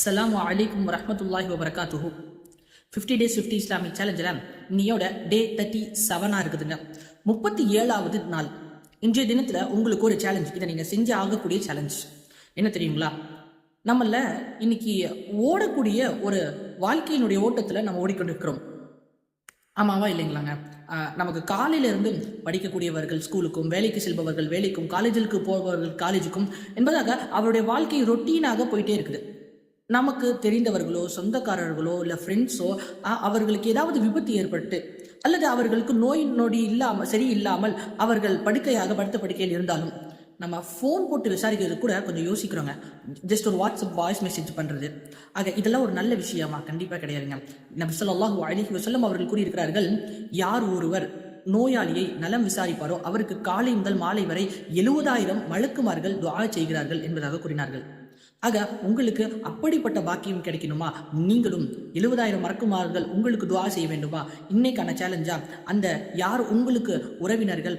அஸ்லாம் அலைக்கும் வரமத்துல்லாஹி வபரகாத்துஹு ஃபிஃப்டி டேஸ் ஃபிஃப்டி இஸ்லாமிக் சேலஞ்சில் இன்னையோட டே தேர்ட்டி செவனாக இருக்குதுங்க. முப்பத்தி ஏழாவது நாள். இன்றைய தினத்தில் உங்களுக்கு ஒரு சேலஞ்ச் இதை நீங்கள் செஞ்சு ஆகக்கூடிய சேலஞ்ச் என்ன தெரியுங்களா? நம்மள இன்னைக்கு ஓடக்கூடிய ஒரு வாழ்க்கையினுடைய ஓட்டத்தில் நம்ம ஓடிக்கொண்டிருக்கிறோம் ஆமாவா இல்லைங்களாங்க? நமக்கு காலையிலிருந்து படிக்கக்கூடியவர்கள் ஸ்கூலுக்கும் வேலைக்கு செல்பவர்கள் வேலைக்கும் காலேஜுக்கு போபவர்கள் காலேஜுக்கும் என்பதாக அவருடைய வாழ்க்கை ரொட்டீனாக போயிட்டே இருக்குது. நமக்கு தெரிந்தவர்களோ சொந்தக்காரர்களோ இல்லை ஃப்ரெண்ட்ஸோ அவர்களுக்கு ஏதாவது விபத்து ஏற்பட்டு அல்லது அவர்களுக்கு நோய் நொடி இல்லாமல் சரி இல்லாமல் அவர்கள் படுக்கையாக படுத்த படுக்கையில் இருந்தாலும் நம்ம ஃபோன் போட்டு விசாரிக்கிறது கூட கொஞ்சம் யோசிக்கிறோங்க. ஜஸ்ட் ஒரு வாட்ஸ்அப் வாய்ஸ் மெசேஜ் பண்ணுறது ஆக இதெல்லாம் ஒரு நல்ல விஷயமா? கண்டிப்பாக கிடையாதுங்க. நபி ஸல்லல்லாஹு அலைஹி வஸல்லம் அவர்கள் கூறியிருக்கிறார்கள் யார் ஒருவர் நோயாளியை நலம் விசாரிப்பாரோ அவருக்கு காலை முதல் மாலை வரை எழுபதாயிரம் மழுக்குமார்கள் துவா செய்கிறார்கள் என்பதாக கூறினார்கள். ஆக உங்களுக்கு அப்படிப்பட்ட பாக்கியம் கிடைக்கணுமா? நீங்களும் எழுபதாயிரம் மறக்குமார்கள் உங்களுக்கு துவா செய்ய வேண்டுமா? இன்னைக்கான சேலஞ்சா அந்த யார் உங்களுக்கு உறவினர்கள்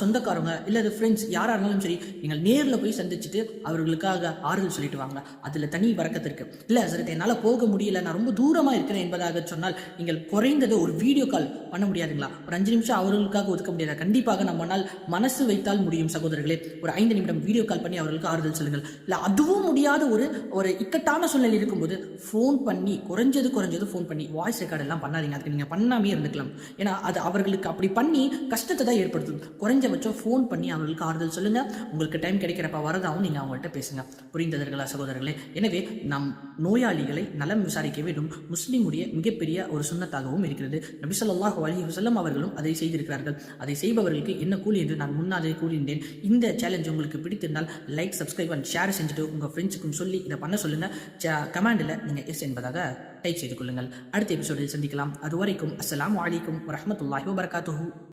சொந்தக்காரங்க இல்லை ஃப்ரெண்ட்ஸ் யாராக இருந்தாலும் சரி நீங்கள் நேரில் போய் சந்திச்சுட்டு அவர்களுக்காக ஆறுதல் சொல்லிட்டு வாங்க. அதில் தனி வரக்கத்திற்கு இருக்கு. இல்லை சரி என்னால் போக முடியல நான் ரொம்ப தூரமாக இருக்கிறேன் என்பதாக சொன்னால் நீங்கள் குறைந்தது ஒரு வீடியோ கால் பண்ண முடியாதுங்களா? ஒரு அஞ்சு நிமிஷம் அவர்களுக்காக ஒதுக்க முடியாது? கண்டிப்பாக நம்மளால் மனசு வைத்தால் முடியும் சகோதரர்களே. ஒரு ஐந்து நிமிடம் வீடியோ கால் பண்ணி அவர்களுக்கு ஆறுதல் சொல்லுங்கள். இல்லை அதுவும் முடியாது ஒரு ஒரு இக்கட்டான சூழ்நிலை இருக்கும்போது ஃபோன் பண்ணி குறைஞ்சது குறைஞ்சது ஃபோன் பண்ணி வாய்ஸ் ரெக்கார்ட் எல்லாம் பண்ணாதீங்க. அதுக்கு நீங்கள் பண்ணாமே இருந்துக்கலாம். ஏன்னா அது அவர்களுக்கு அப்படி பண்ணி கஷ்டத்தை தான் ஏற்படுத்தும். குறைஞ்சபட்சம் ஃபோன் பண்ணி அவர்களுக்கு ஆறுதல் சொல்லுங்கள் உங்களுக்கு டைம் கிடைக்கிறப்ப வரதாவும் நீங்கள் அவங்கள்ட்ட பேசுங்க. புரிந்ததர்களா சகோதரர்களே? எனவே நம் நோயாளிகளை நலம் விசாரிக்க வேண்டும். முஸ்லீமுடைய மிகப்பெரிய ஒரு சுண்ணத்தாகவும் இருக்கிறது. நபி ஸல்லல்லாஹு அவர்களும் அதை செய்திருக்கிறார்கள். அதை செய்பவர்களுக்கு என்ன கூலி என்று நான் முன்னாலே கூறியிருந்தேன் இந்த சேலஞ்ச் உங்களுக்கு பிடித்திருந்தால் லைக் சப்ஸ்கிரைப் அண்ட் ஷேர் செஞ்சுட்டு உங்கள் ஃப்ரெண்ட்ஸுக்கு சொல்லி இதை பண்ண சொல்லுங்கள் கமாண்டில் நீங்கள் எஸ் என்பதாக டைப் செய்து கொள்ளுங்கள். அடுத்த எபிசோடில் சந்திக்கலாம். அதுவரைக்கும் அஸ்லாம் அலைக்கும் வரஹ்மத்துல்லாஹி வபரகாத்துஹு.